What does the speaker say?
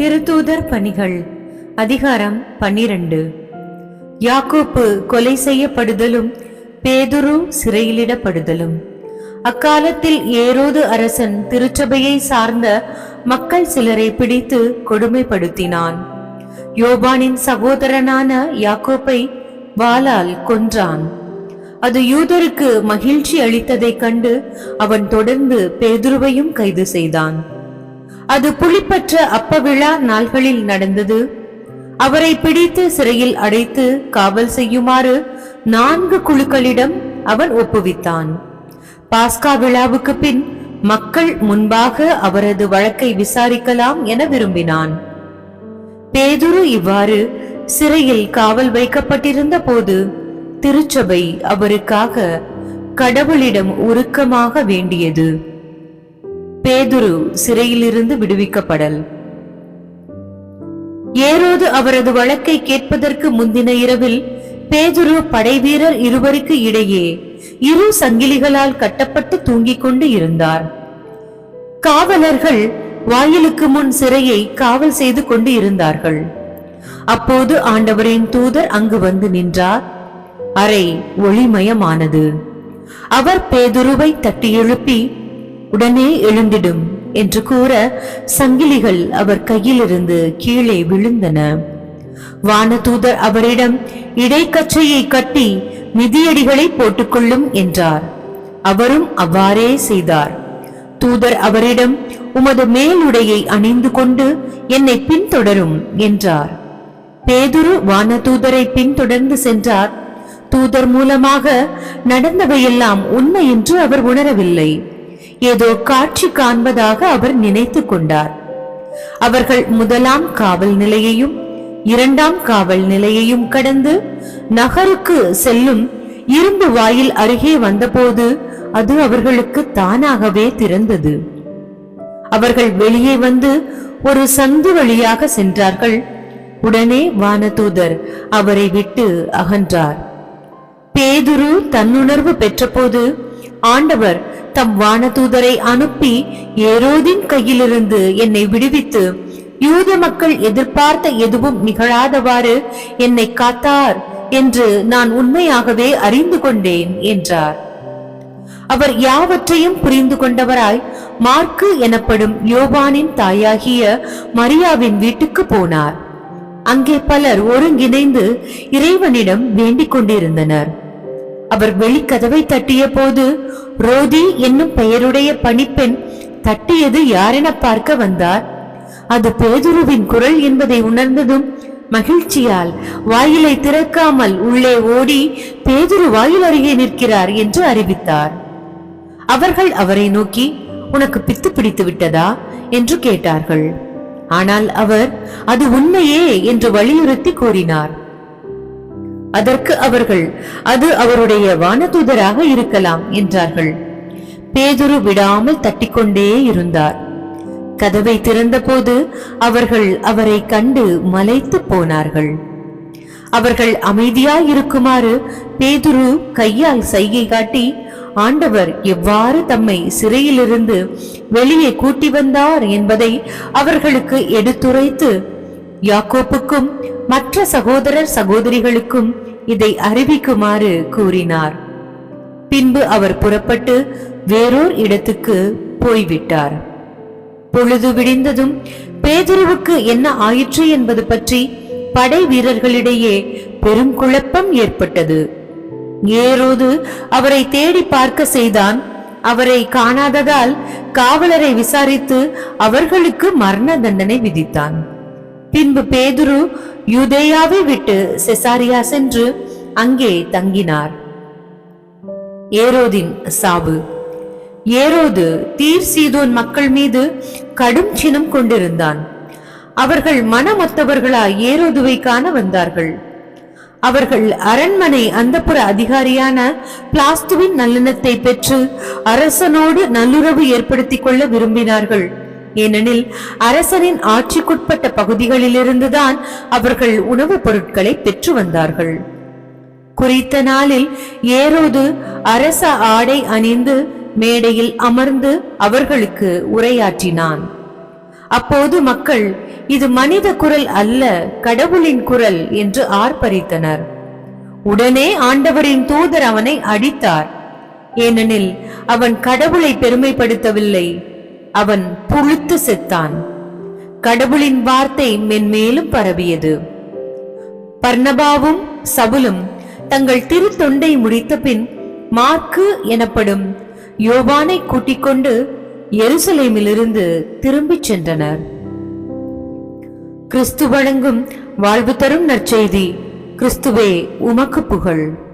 திருத்தூதர் பணிகள் அதிகாரம் பன்னிரண்டு. யாக்கோப்பு கொலை செய்யப்படுதலும் பேதுரு சிறையிலிடப்படுதலும். அக்காலத்தில் ஏரோது அரசன் திருச்சபையை சார்ந்த மக்கள் சிலரை பிடித்து கொடுமைப்படுத்தினான். யோபானின் சகோதரனான யாக்கோப்பை வாளால் கொன்றான். அது யூதருக்கு மகிழ்ச்சி அளித்ததைக் கண்டு அவன் தொடர்ந்து பேதுருவையும் கைது செய்தான். அது புளிப்பற்ற அப்ப விழா நாள்களில் நடந்தது. அவரை பிடித்து சிறையில் அடைத்து காவல் செய்யுமாறு நான்கு குழுக்களிடம் அவன் ஒப்புவித்தான். பாஸ்கா விழாவுக்கு பின் மக்கள் முன்பாக அவரது வழக்கை விசாரிக்கலாம் என விரும்பினான். பேதுரு இவ்வாறு சிறையில் காவல் வைக்கப்பட்டிருந்த போது திருச்சபை அவருக்காக கடவுளிடம் உருக்கமாக வேண்டியது. பேதுரு சிறையிலிருந்து விடுவிக்கப்படல். ஏரோது அவரது வழக்கை கேட்பதற்கு முந்தின இரவில் பேதுரு படைவீரர் இருவருக்கு இடையே இரு சங்கிலிகளால் கட்டப்பட்டு தூங்கிக் கொண்டு இருந்தார். காவலர்கள் வாயிலுக்கு முன் சிறையை காவல் செய்து கொண்டு இருந்தார்கள். அப்போது ஆண்டவரின் தூதர் அங்கு வந்து நின்றார். அறை ஒளிமயமானது. அவர் பேதுருவை தட்டி எழுப்பி உடனே எழுந்திடும் என்று கூற சங்கிலிகள் அவர் கையிலிருந்து கீழே விழுந்தன. வானதூதர் அவரிடம் இடைக்கச்சையை கட்டி மிதியடிகளை போட்டுக்கொள்ளும் என்றார். அவரும் அவ்வாறே செய்தார். தூதர் அவரிடம் உமது மேலுடையை அணிந்து கொண்டு என்னை பின்தொடரும் என்றார். பேதுரு வானதூதரை பின்தொடர்ந்து சென்றார். தூதர் மூலமாக நடந்தவையெல்லாம் உண்மை என்று அவர் உணரவில்லை. ஏதோ காட்சி காண்பதாக அவர் நினைத்து கொண்டார். அவர்கள் முதலாம் காவல் நிலையையும் இரண்டாம் காவல் நிலையையும் கடந்து நகருக்கு செல்லும் இரும்பு வாயில் அருகே வந்தபோது அது அவர்களுக்கு தானாகவே திறந்தது. அவர்கள் வெளியே வந்து ஒரு சந்து வழியாக சென்றார்கள். உடனே வானதூதர் அவரை விட்டு அகன்றார். பேதுரு தன்னுணர்வு பெற்றபோது ஆண்டவர் தம் வானதூதரை அனுப்பி ஏரோதின் கையிலிருந்து என்னை விடுவித்து யூத மக்கள் எதிர்பார்த்த எதுவும் நிகழாதவாறு என்னை காத்தார் என்று நான் உண்மையாகவே அறிந்து கொண்டேன் என்றார். அவர் யாவற்றையும் புரிந்து கொண்டவராய் மார்க்கு எனப்படும் யோவானின் தாயாகிய மரியாவின் வீட்டுக்கு போனார். அங்கே பலர் ஒருங்கிணைந்து இறைவனிடம் வேண்டிக் கொண்டிருந்தனர். அவர் வெளிக்கதவை தட்டிய போது ரோதி என்னும் பெயருடைய பணிப்பெண் தட்டியது யாரென பார்க்க வந்தார். அது பேதுருவின் குரல் என்பதை உணர்ந்ததும் மகிழ்ச்சியால் வாயிலை திறக்காமல் உள்ளே ஓடி பேதுரு வாயில் அருகே நிற்கிறார் என்று அறிவித்தார். அவர்கள் அவரை நோக்கி உனக்கு பித்து பிடித்து விட்டதா? என்று கேட்டார்கள். ஆனால் அவர் அது உண்மையே என்று வலியுறுத்தி கூறினார். அதற்கு அவர்கள் அது அவருடைய வானதூதராக இருக்கலாம் என்றார்கள். பேதுரு விடாமல் தட்டிக்கொண்டே இருந்தார். கதவை திறந்தபோது அவர்கள் அவரை கண்டு மலைத்து போனார்கள். அவர்கள் அமைதியாய் இருக்குமாறு பேதுரு கையால் சைகை காட்டி ஆண்டவர் எவ்வாறு தம்மை சிறையிலிருந்து வெளியே கூட்டி வந்தார் என்பதை அவர்களுக்கு எடுத்துரைத்து யாக்கோப்புக்கும் மற்ற சகோதரர் சகோதரிகளுக்கும் இதை அறிவிக்குமாறு கூறினார். பின்பு அவர் புறப்பட்டு வேறோர் இடத்துக்கு போய்விட்டார். பொழுது விடிந்ததும் பேதுருவுக்கு என்ன ஆயிற்று என்பது பற்றி படை வீரர்களிடையே பெரும் குழப்பம் ஏற்பட்டது. ஏரோது அவரை தேடி பார்க்க செய்தான். அவரை காணாததால் காவலரை விசாரித்து அவர்களுக்கு மரண தண்டனை விதித்தான். பின்பு பேதுரு யூதேயாவை விட்டு செசாரியா சென்று அங்கே தங்கினார். ஏரோதின் சாவு. ஏரோது தீர் சீதோன் மக்கள் மீது கடும் சினம் கொண்டிருந்தான். அவர்கள் மனமொத்தவர்களாய் ஏரோதுவை காண வந்தார்கள். அவர்கள் அரண்மனை அந்தப்புற அதிகாரியான பிளாஸ்துவின் நல்லெண்ணத்தை பெற்று அரசனோடு நல்லுறவு ஏற்படுத்திக் கொள்ள விரும்பினார்கள். ஏனெனில் அரசனின் ஆட்சிக்குட்பட்ட பகுதிகளிலிருந்துதான் அவர்கள் உணவுப் பொருட்களை பெற்று வந்தார்கள். குறித்த நாளில் ஏரோது அரச ஆடை அணிந்து மேடையில் அமர்ந்து அவர்களுக்கு உரையாற்றினான். அப்போது மக்கள் இது மனித குரல் அல்ல கடவுளின் குரல் என்று ஆர்ப்பரித்தனர். உடனே ஆண்டவரின் தூதர் அவனை அடித்தார். ஏனெனில் அவன் கடவுளை பெருமைப்படுத்தவில்லை. அவன் புழுத்து செத்தான். கடவுளின் வார்த்தை மென்மேலும் பரவியது. பர்ணபாவும் சவுலும் தங்கள் திருத்தொண்டை முடித்த பின் மார்க்கு எனப்படும் யோவானை கூட்டிக் கொண்டு எருசலேமிலிருந்து திரும்பிச் சென்றனர். கிறிஸ்து வழங்கும் வாழ்வு தரும் நற்செய்தி கிறிஸ்துவே உமக்கு புகழ்.